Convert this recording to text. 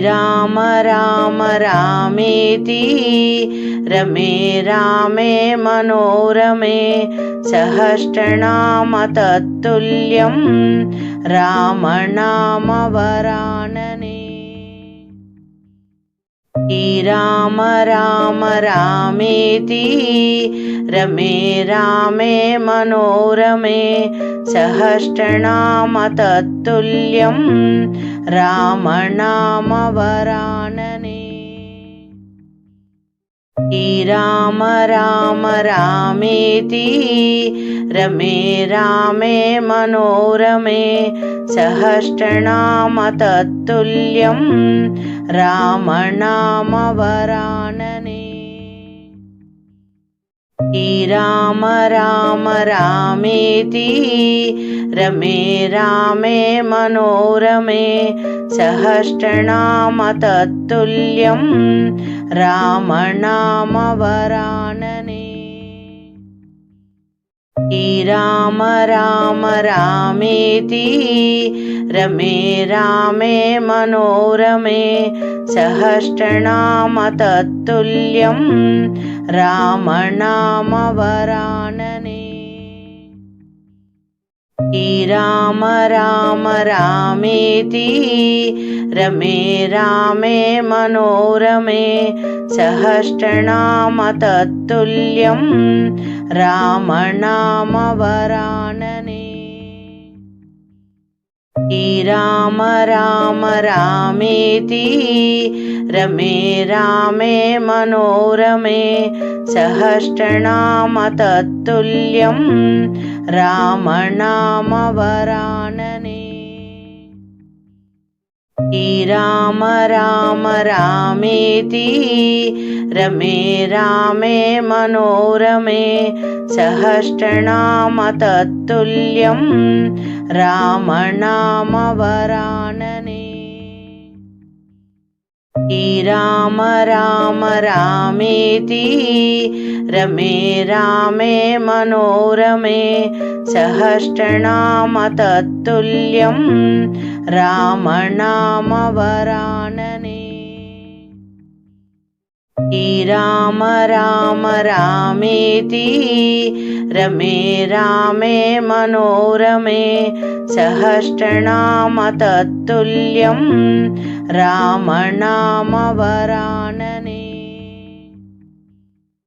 राम राम रामेति। रमे रामे मनोरमे। सहस्रनाम तत्तुल्यं रामनामवरानने राम राम रामेति। रमे रामे मनोरमे। सहस्रनाम तत्तुल्यं रामनामवरानने। राम राम रामेति। रमे रामे मनोरमे। सहस्रनाम तत्तुल्यं रामनामवरानने राम राम रामेति। रमे रामे मनोरमे। सहस्रनाम तत्तुल्यं रामनामवरानने राम राम रामेति। रमे रामे मनोरमे। सहस्रनाम तत्तुल्यं रामनामवरानने। राम राम रामेति रमे रामे मनोरमे सहस्रनाम तत्तुल्यं रामनामवरानने राम राम रामेति रमे रामे मनोरमे सहस्रनाम तत्तुल्यं रामनामवरानने। राम राम रामेति रमे रामे मनोरमे सहस्रनाम तत्तुल्यं रामनामवरानने। राम राम रामेति। रमे रामे मनोरमे। सहस्रनाम तत्तुल्यं रामनामवरानने राम राम रामेति। रमे रामे मनोरमे सहस्रनाम तत्तुल्यं रामनामवरानने